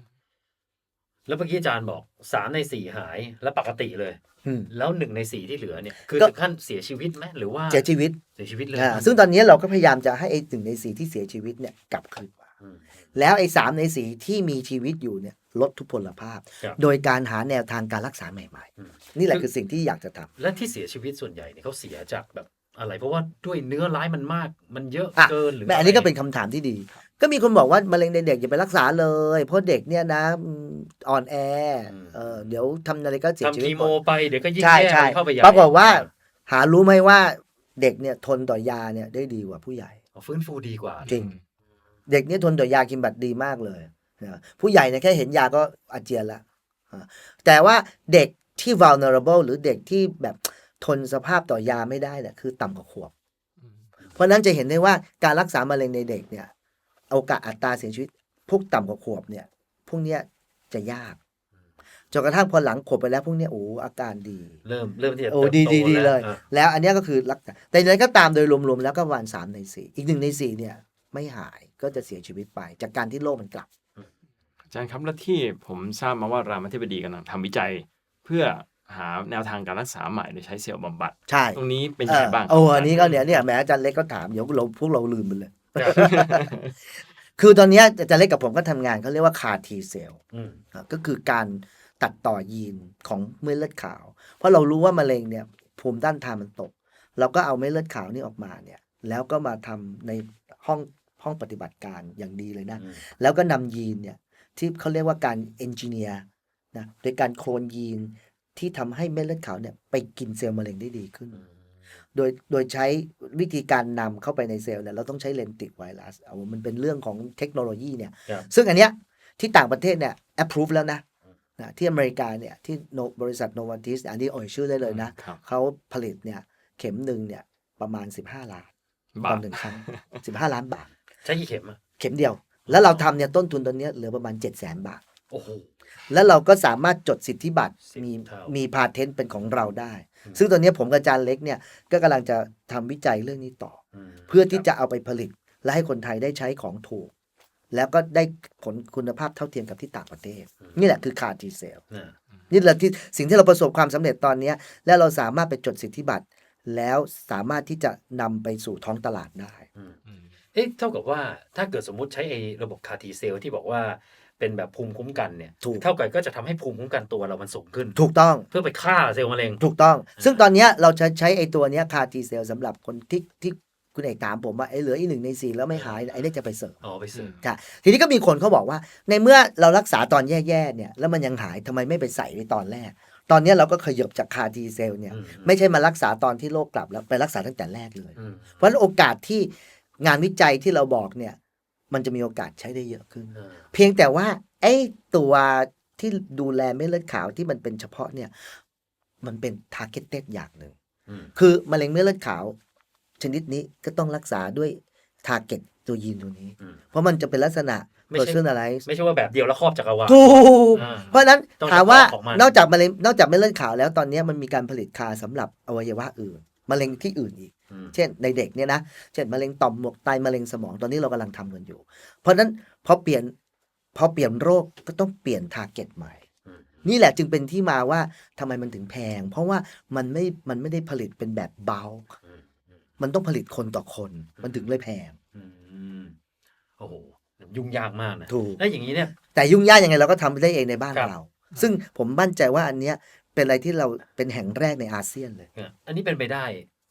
C: แล้วเมื่อกี้อาจารย์บอกสามในสี่หายแล้วปกติเลย
E: อืม
C: แล้วหนึ่งในสี่ที่เหลือเนี่ยคือ
E: ก็
C: ถึงขั้นเสียชีวิตไหมหรือว่า
E: เสียชีวิต
C: เสียชีวิตเลย
E: อ่าซึ่งตอนนี้เราก็พยายามจะให้ไอ้หนึ่งในสี่ที่เสียชีวิตเนี่ยกลับคืนมา
C: อืม
E: แล้วไอ้สามในสี่ที่มีชีวิตอยู่เนี่ยลดทุพพลภาพ
C: ครับ
E: โดยการหาแนวทางการรักษาใหม่
C: อืม
E: ๆนี่แหละคือสิ่งที่อยากจะทำ
C: และที่เสียชีวิตส่วนใหญ่เนี่ยเขาเสียจากแบบอะไรเพราะว่าด้วยเนื้อร้ายมันมากมันเยอะ
E: อะ
C: เกินหรือ
E: แม่อันนี้ก็เป็นคำถามที่ดี ก็มีคนบอกว่ามะเร็งในเด็กอย่าไปรักษาเลย เพราะเด็กเนี่ยนะอืมอ่อนแอเออเดี๋ยวทำอะไรก็เสียชี
C: ทำ
E: วิต
C: คี
E: ห
C: โม
E: มด
C: ไปเดี๋ยวก็ยิ่ง
E: ใช่
C: แย่
E: ใช่
C: เข้าไปใหญ่
E: ปรากฏว่า หารู้ไหมว่าเด็กเนี่ยทนต่อยาเนี่ยได้ดีกว่าผู้ใหญ่
C: อ๋อฟื้นฟูดีกว่า
E: จริง เด็กเนี่ยทนต่อยากินบัตรดีมากเลยนะผู้ใหญ่เนี่ยแค่เห็นยาก็อาเจียนละอ่าแต่ว่าเด็กที่ vulnerable หรือเด็กที่แบบทนสภาพต่อยาไม่ได้เนี่ยคือต่ำกว่าขวบ เพราะฉะนั้นจะเห็นได้ว่าการรักษามะเร็งในเด็กเนี่ย โอกาสอัตราเสียชีวิต พวกต่ำกว่าขวบเนี่ยพวกเนี้ยจะยากจนกระทั่งพอหลังขวบไปแล้วพวกเนี้ยโอ้อาการดี
C: เริ่มเริ่มที่จะ
E: โอ้
C: เติบ
E: ดี
C: โต
E: ดีดี
C: แว
E: เลย
C: อะ
E: แล้วอันเนี้ยก็คือรักษาแต่อย่างไรก็ตามโดยรวมๆแล้วก็ประมาณสามในสี่อีกหนึ่งในสี่เนี่ย ไม่หายก็จะเสียชีวิตไป จากการที่โรคมันกลับ
D: อาจารย์ครับแล้วที่ผมทราบมาว่ารามาธิบดีกำลังทำวิจัย เพื่อหาแนวทางการรักษาใหม่โดยใช้เซลล์บำบัด
E: ใช่
D: ตรงนี้เป็น
E: เอ
D: ยังไง
E: อ
D: บ้าง
E: โอ้อันนี้ก็เนี่ยเนี่ยแหม้อาจารย์เล็กก็ถามเดี๋ยวเราพวกเราลืมไปเลย
C: คื
E: อตอนนี้ยอาจารย์เล็กกับผมก็ทำงานเขาเรียกว่าคาทีเซลก็คือการตัดต่อยีนของเม็ดเลือดขาว เพราะเรารู้ว่ามะเร็งเนี่ยภูมิต้านทานมันตก เราก็เอาเม็ดเลือดขาวนี่ออกมาเนี่ย แล้วก็มาทำในห้องห้องปฏิบัติการอย่างดีเลยนะ แล้วก็นำยีนเนี่ยที่เขาเรียกว่าการเอนจิเนียร์นะโดยการโคลนยีนที่ทำให้เม็ดเลือดขาวเนี่ยไปกินเซลล์มะเร็งได้ดีขึ้น โดยโดยใช้วิธีการนำเข้าไปในเซลล์เนี่ยเราต้องใช้เลนติกไวรัสเอามันเป็นเรื่องของเทคโนโลยีเนี่ย
C: ครับ
E: ซึ่งอันเนี้ยที่ต่างประเทศเนี่ย approve แล้วนะนะที่อเมริกาเนี่ยที่ No- บริษัท Novartis อันนี้เอ่ยชื่อได้เลยนะครับเขาผลิตเนี่ยเข็มหนึ่งเนี่ยประมาณ 15 ล้าน
D: บา
E: ต่อ
D: ท
E: หนึ่งครั้ง15 ล้านบาท
C: ใช้กี่เข็มอะ
E: เข็มเดียว แล้วเราทำเนี่ยต้นทุนตอนเนี้ยเหลือประมาณ7 0 0 0 0 0 บาท
C: โอ้โห
E: แล้วเราก็สามารถจดสิทธิบัตร
C: สิบ
E: มี
C: เท่า
E: มีพาเทนต์เป็นของเราได้
C: อืม
E: ซึ่งตอนเนี้ยผมกับอาจารย์เล็กเนี่ยก็กำลังจะทำวิจัยเรื่องนี้ต่อ
C: ม
E: เพื่อที่จะเอาไปผลิต และให้คนไทยได้ใช้ของถูก แล้วก็ได้ผลคุณภาพเท่าเทียมกับที่ต่างประเทศ นี่แหละคือคาร์ทีเซล
C: นะ
E: นี่แหละที่สิ่งที่เราประสบความสำเร็จตอนเนี้ยและเราสามารถไปจดสิทธิบัตรแล้วสามารถที่จะนำไปสู่ท้องตลาดได้
C: อืม
D: อืม
C: เอ๊ะเท่ากับว่าถ้าเกิดสมมุติใช้ไอ้ระบบคาร์ทีเซลที่บอกว่า เป็นแบบภูมิคุ้มกันเนี่ย
E: ถูก
C: เท่ากับก็จะทำให้ภูมิคุ้มกันตัวเรามันสูงขึ้น
E: ถูกต้อง
C: เพื่อไปฆ่าเซลล์มะเร็ง
E: ถูกต้อง ซึ่งตอนเนี้ยเราจะใช้ไอ้ตัวเนี้ยคาร์ทีเซลสำหรับคนที่ที่คุณเอกถามผมว่าไอ้เหลืออีกหนึ่งในสี่แล้วไม่หายไอ้เนี่ยจะไปเสริม
C: อ๋อไปซื้อ
E: ค่ะทีนี้ก็มีคนเขาบอกว่า ในเมื่อเรารักษาตอนแย่ๆเนี่ยแล้วมันยังหายทำไมไม่ไปใส่ไว้ตอนแรก ตอนเนี้ยเราก็ขยบจากคาร์ทีเซลเนี่ย
C: อืม
E: ไม่ใช่มารักษาตอนที่โรคกลับแล้วไปรักษาตั้งแต่แรกเลย
C: อืม
E: เพราะฉะนั้นโอกาสที่งานวิจัยที่เราบอกเนี่ย มันจะมีโอกาสใช้ได้เยอะขึ้น
C: เออ
E: เพียงแต่ว่า ไอ้ตัวที่ดูแลเม็ดเลือดขาวที่มันเป็นเฉพาะเนี่ย มันเป็น targeted อย่างหนึ่ง
C: อืม
E: คือมะเร็งเม็ดเลือดขาว ชนิดนี้ก็ต้องรักษาด้วย target ตัวยีนตัวนี้
C: อืม
E: เพราะมันจะเป็นลักษณะ
C: ไม่ใช่
E: personalize
C: ไม่ใช่ว่าแบบเดียวแล้วครอบจักรวาล
E: ถูก
C: อ่า
E: เพราะฉะนั้น
C: ต้อง
E: ถามว่า
C: เฉพาะของมัน
E: นอกจากมะเร็งนอกจากเม็ดเลือดขาวแล้วตอนนี้มันมีการผลิตคาสำหรับอวัยวะอื่น มะเร็งที่อื่นอีก
C: อืม
E: เช่นในเด็กเนี่ยนะ เช่นมะเร็งต่อมหมวกไตมะเร็งสมองตอนนี้เรากำลังทำกันอยู่ เพราะฉะนั้นพอเปลี่ยนพอเปลี่ยนโรคก็ต้องเปลี่ยนทาร์เก็ตใหม่
C: อืม
E: นี่แหละจึงเป็นที่มาว่าทำไมมันถึงแพง เพราะว่ามันไม่มันไม่ได้ผลิตเป็นแบบเบา
C: อืมอืม
E: มันต้องผลิตคนต่อคน มันถึงเลยแพง
C: อืมโอ้โหยุ่งยากมากนะ
E: ถูก
C: แล้วอย่างนี้เนี่ย
E: แต่ยุ่งยากยังไงเราก็ทำได้เองในบ้าน
C: ครับ
E: เรา ซึ่งผมมั่นใจว่าอันเนี้ย เป็นอะไรที่เราเป็นแห่งแรกในอาเซียนเลย
C: เนี่ยอันนี้เป็นไปได้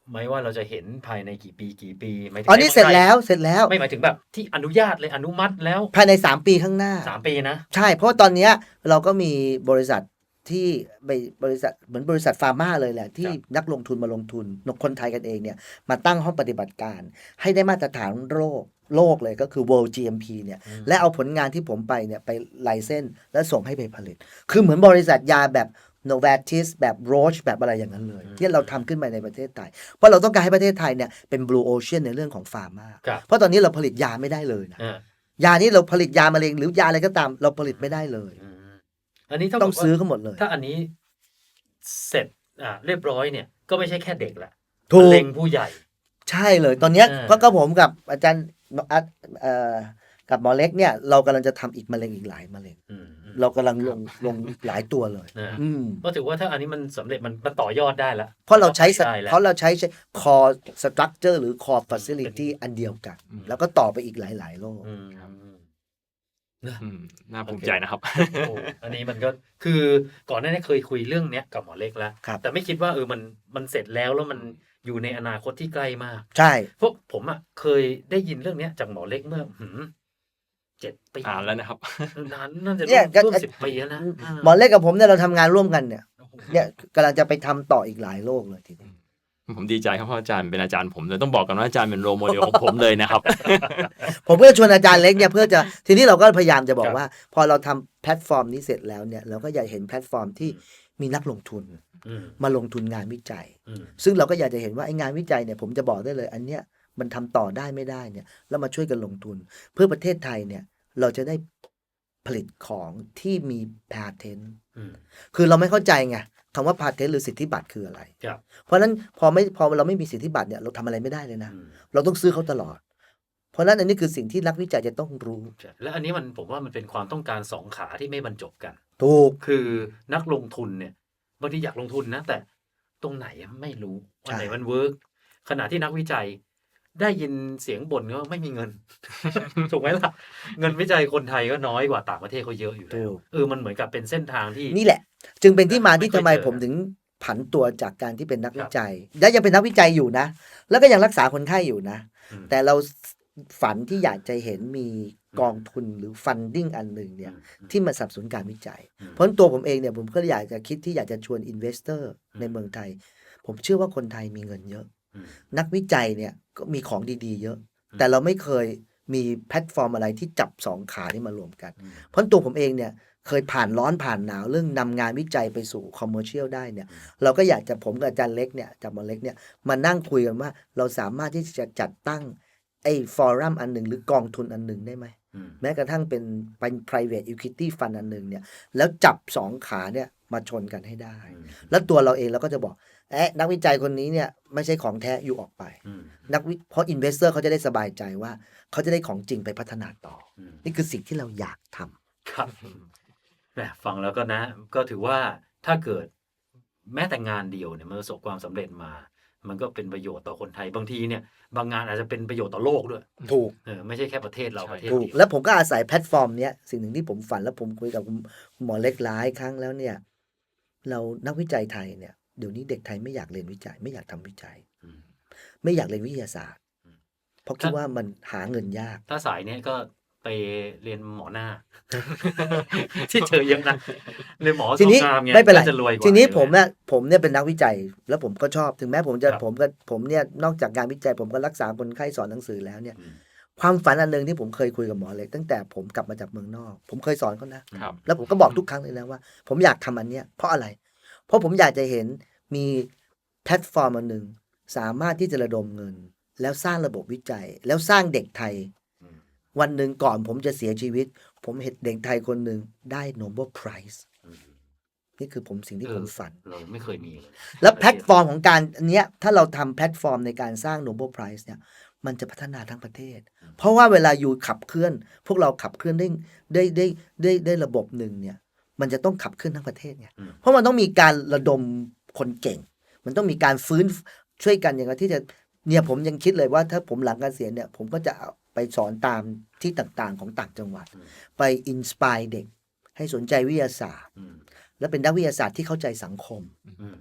C: ไหมว่าเราจะเห็นภายในกี่ปีกี่ปีหมายถึง
E: อ๋อนี่เสร็จแล้วเสร็จแล้ว
C: ไม่หมายถึงแบบที่อนุญาตเลยอนุมัติแล้ว
E: ภายใน 3 ปีข้างหน้า
C: สามปีนะ
E: ใช่ เพราะว่าตอนเนี้ยเราก็มีบริษัทที่ไปบริษัทเหมือนบริษัทฟาร์มาเลยแหละ ที่
C: ครับ
E: นักลงทุนมาลงทุนนกคนไทยกันเองเนี่ยมาตั้งห้องปฏิบัติการ ให้ได้มาตรฐานโลกโลกเลยก็คือ World GMP เนี่ย
C: อืม
E: และเอาผลงานที่ผมไปเนี่ยไปไลเส้นและส่งให้ไปผลิต คือเหมือนบริษัทยาแบบ Novartis แบบ Roche แบบอะไรอย่างนั้นเลย ที่เราทำขึ้นมาในประเทศไทย เพราะเราต้องการให้ประเทศไทยเนี่ยเป็น Blue Ocean ในเรื่องของฟาร์มา
C: ครับ
E: เพราะตอนนี้เราผลิตยาไม่ได้เลยนะ
C: อ่า
E: ยานี้เราผลิตยามะเร็งหรือยาอะไรก็ตาม เราผลิตไม่ได้เลย
C: อืมอันนี้เท่า
E: ต้
C: กั
E: อง
C: บว่า
E: ซื้อเขาหมดเลย
C: ถ้าอันนี้เสร็จอ่าเรียบร้อยเนี่ย ก็ไม่ใช่แค่เด็กละ
E: ถูก
C: มะเร็งผู้ใหญ่
E: ใช่เลย ตอนเนี้ย
C: อ่า
E: เพราะก็ผมกับอาจารย์อะเอ่อ กับหมอเล็กเนี่ยเรากำลังจะทำอีกมะเร็งอีกหลายมะเร็ง
C: อืมอืม
E: เรากำลังลงลงอีกหลายตัวเลย
C: นะ
E: อืม
C: ก็ถือว่าถ้าอันนี้มันสำเร็จมันมันต่อยอดได้ละ
E: เพราะเราใช้ส
C: ได้แล้ว
E: เพราะเราใช้ core structure หรือ core facility อันเดียวกัน
D: อืม
E: แล้วก็ต่อไปอีกหลายๆโลก
C: อืม
D: อืมน่าภูมิใจนะครับ
C: โอ้อันนี้มันก็คือก่อนหน้านี้เคยคุยเรื่องเนี้ยกับหมอเล็กแล้ว
E: ครับ
C: แต่ไม่คิดว่าเออมันมันเสร็จแล้วแล้วมันอยู่ในอนาคตที่ใกล้มาก
E: ใช่
C: เพราะผมอะเคยได้ยินเรื่องเนี้ยจากหมอเล็กเมื่อหืม เจ็ดปี
D: อ่านแล้วนะครับ
C: นานน่าจะ
E: เนี่
C: ร่วยม
E: ก็
C: ร่วมสิบปีแล้วนะ
E: หมอเล็กกับผมเนี่ยเราทำงานร่วมกันเนี่ย
C: โอ้โห
E: เนี่ยกำลังจะไปทำต่ออีกหลายโลกเลยทีนี้
D: ผมดีใจครับเพราะอาจารย์เป็นอาจารย์ผมเลยต้องบอกกันว่าอาจารย์เป็นโรโมเดลของผมเลยนะครับ
E: ผมก็จะชวนอาจารย์เล็กเนี่ยเพื่อจะทีนี้เราก็พยายามจะบอกว่า พอเราทำแพลตฟอร์มนี้เสร็จแล้วเนี่ยเราก็อยากเห็นแพลตฟอร์มที่มีนักลงทุน
C: อืม
E: มาลงทุนงานวิจัย
C: อืม
E: ซึ่งเราก็อยากจะเห็นว่าไอ้งานวิจัยเนี่ยผมจะบอกได้เลย อันเนี้ย มันทำต่อได้ไม่ได้เนี่ยแล้วมาช่วยกันลงทุน เพื่อประเทศไทยเนี่ยเราจะได้ผลิตของที่มีพาเทนต์
C: อืม
E: คือเราไม่เข้าใจไงคำว่าพาเทนต์หรือสิทธิบัตรคืออะไร
C: ครับ
E: เพราะฉะนั้นพอไม่พอเราไม่มีสิทธิบัตรเนี่ยเราทำอะไรไม่ได้เลยนะ
C: อืม
E: เราต้องซื้อเขาตลอด เพราะฉะนั้นอันนี้คือสิ่งที่นักวิจัยจะต้องรู้
C: ใช่และอันนี้มันผมว่ามันเป็นความต้องการสองขาที่ไม่บรรจบกัน
E: ถูก
C: คือนักลงทุนเนี่ยบางทีอยากลงทุนนะแต่ตรงไหนอะไม่รู้อันไหน
E: ใช่
C: มันเวิร์กขณะที่นักวิจัย ได้ยินเสียงบ่นว่าไม่มีเงิน ถูกไหมล่ะ เงินวิจัยคนไทยก็น้อยกว่าต่างประเทศเขาเยอะอยู่แล้ว เออ มันเหมือนกับเป็นเส้นทางที่
E: นี่แหละ จึงเป็นที่มาที่
C: ไม่
E: ทำ
C: เคย
E: ไม
C: เจอ
E: ผมถึงผันตัวจากการที่เป็นนัก
C: ครับ
E: วิจัย และยังเป็นนักวิจัยอยู่นะ แล้วก็ยังรักษาคนไข้อยู่นะ
C: อืม
E: แต่เราฝันที่อยากจะเห็นมีกองทุนหรือฟันดิ้งอันหนึ่งเนี่ย
C: อืม
E: ที่มาสนับสนุนการวิจัย
C: อืม
E: เพราะฉะนั้นตัวผมเองเนี่ยผมก็อยากจะคิดที่อยากจะชวนอินเวสเตอร์
C: อืม
E: ในเมืองไทย ผมเชื่อว่าคนไทยมีเงินเยอะ
C: อืม
E: นักวิจัยเนี่ยก็มีของดีๆ เยอะ
C: อืม
E: แต่เราไม่เคยมีแพลตฟอร์มอะไรที่จับสองขานี้มารวมกัน
C: อืม
E: เพราะตัวผมเองเนี่ยเคยผ่านร้อนผ่านหนาวเรื่องนำงานวิจัยไปสู่คอมเมอร์เชียลได้เนี่ย
C: อืม
E: เราก็อยากจะผมกับอาจารย์เล็กเนี่ยอาจารย์หมอเล็กเนี่ยมานั่งคุยกันว่า เราสามารถที่จะจัดตั้งไอ้ฟอรัมอันหนึ่งหรือกองทุนอันหนึ่งได้ไหม
C: อืม
E: แม้กระทั่งเป็นเป็น private equity fund อันหนึ่งเนี่ยแล้วจับสองขาเนี่ยมาชนกันให้ได้
C: อืม
E: แล้วตัวเราเองเราก็จะบอก เอ๊ะนักวิจัยคนนี้เนี่ยไม่ใช่ของแท้อยู่ออกไป
C: อืม
E: นักวิเพราะอินเวสเตอร์เขาจะได้สบายใจว่า เขาจะได้ของจริงไปพัฒนาต่อ
C: อืม
E: นี่คือสิ่งที่เราอยากทำ
C: ครับแหมฟังแล้วก็นะ ก็ถือว่าถ้าเกิดแม้แต่งานเดียวเนี่ยมันประสบความสำเร็จมา มันก็เป็นประโยชน์ต่อคนไทยบางทีเนี่ย บางงานอาจจะเป็นประโยชน์ต่อโลกด้วย
E: ถูก
C: เออไม่ใช่แค่ประเทศเรา
D: ใช่
C: ประเทศ
E: ถูก
C: เดียว
E: แล้วผมก็อาศัยแพลตฟอร์มเนี้ยสิ่งหนึ่งที่ผมฝันแล้วผมคุยกับคุณหมอเล็กหลายครั้งแล้วเนี่ย เรานักวิจัยไทยเนี่ย เดี๋ยวนี้เด็กไทยไม่อยากเรียนวิจัย ไม่อยากทำวิจัย
C: อืม
E: ไม่อยากเรียนวิทยาศาสตร์
C: อืม
E: เพราะคิดว่ามันหาเงินยาก
C: ถ้าสายเนี้ยก็ไปเรียนหมอหน้า ที่เจอเยอะนะเรียนหมอ
E: ทีนี้
C: สงครามไง
E: ไม่เป็นไรา
C: จะรวยกว่า
E: ทีนี้ผม
C: เย
E: เนี่ยผมเนี่ยเป็นนักวิจัย แล้วผมก็ชอบถึงแม้ผมจะ
C: ครับ
E: ผมก็ผมเนี่ยนอกจากการวิจัย ผมก็รักษาคนไข้สอนหนังสือแล้วเนี่ย
C: อืม
E: ความฝันอันหนึ่งที่ผมเคยคุยกับหมอเล็กตั้งแต่ผมกลับมาจากเมืองนอก ผมเคยสอนเขานะ
D: ครับ
E: แล้วผมก็บอกทุกครั้งเลยนะว่า ผมอยากทำอันเนี้ยเพราะอะไร เพราะผมอยากจะเห็นมีแพลตฟอร์มอันหนึ่งสามารถที่จะระดมเงิน แล้วสร้างระบบวิจัย แล้วสร้างเด็กไทย
C: อืม
E: วันหนึ่งก่อนผมจะเสียชีวิต ผมเห็นเด็กไทยคนหนึ่งได้ Nobel Prize
C: อืม
E: นี่คือผมสิ่งที่
C: เออ
E: ผมฝัน
C: เราไม่เคยมีเลย
E: แล้วแพลตฟอร์มของการอันเนี้ยถ้าเราทำแพลตฟอร์มในการสร้าง Nobel Prize เนี่ยมันจะพัฒนาทั้งประเทศ เพราะว่าเวลาอยู่ขับเคลื่อน พวกเราขับเคลื่อนได้ได้ได้ได้ได้ระบบหนึ่งเนี่ย มันจะต้องขับเคลื่อนทั้งประเทศไง
C: อืม
E: เพราะมันต้องมีการระดมคนเก่ง มันต้องมีการฟื้นช่วยกันอย่างไรที่จะเนี่ยผมยังคิดเลยว่าถ้าผมหลังการเสียณเนี่ย ผมก็จะเอาไปสอนตามที่ต่างๆ ของต่างจังหวัด
C: อืม
E: ไปอินสปายเด็ก ให้สนใจวิทยาศาสตร์
C: อืม
E: และเป็นนักวิทยาศาสตร์ที่เข้าใจสังคม
C: อืม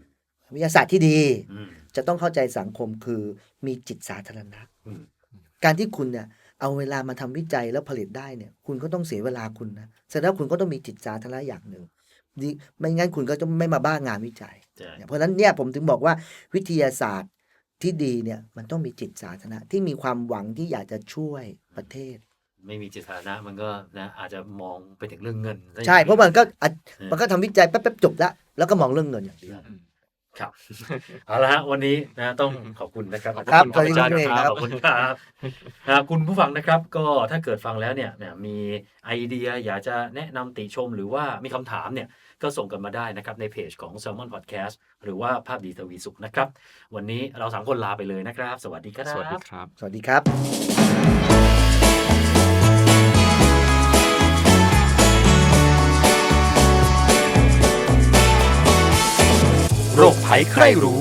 E: วิทยาศาสตร์ที่ดี
C: อืม
E: จะต้องเข้าใจสังคมคือมีจิตสาธารณะ
C: อืม
E: การที่คุณเนี่ย เอาเวลามาทำวิจัยแล้วผลิตได้เนี่ย คุณก็ต้องเสียเวลาคุณนะแสดงว่าคุณก็ต้องมีจิตสาธารณะอย่างหนึ่งดีไม่งั้นคุณก็จะไม่มาบ้างานวิจัย
C: ใช่
E: เพราะฉะนั้นเนี่ยผมถึงบอกว่าวิทยาศาสตร์ที่ดีเนี่ยมันต้องมีจิตสาธารณะที่มีความหวังที่อยากจะช่วยประเทศ
C: ไม่มีจิตสาธารณะมันก็นะอาจจะมองไปถึงเรื่องเงินซ
E: ใช่เพราะมันก็อะ
C: อืม
E: มันก็ทำวิจัยแป๊บๆจบละแล้วก็มองเรื่องเงินอย่างเดียว
C: ครับเอาละฮะวันนี้นะต้องขอบคุณนะครับ
E: ครับ
C: ขอบคุณ
E: สวัสดี
C: อาจารย์
E: ครับ
C: ขอบคุณครับนะคุณผู้ฟังนะครับ ก็ถ้าเกิดฟังแล้วเนี่ยนะมีไอเดียอยากจะแนะนำติชมหรือว่ามีคำถามเนี่ยก็ส่งกันมาได้นะครับในเพจของ Salmon Podcast หรือว่าภาพดีทวีสุขนะครับ วันนี้เราสามคนลาไปเลยนะครับ สวัสดีครับ
D: สวัสดีครับ
E: สวัสดีครับ
A: โรคภัยใครรู้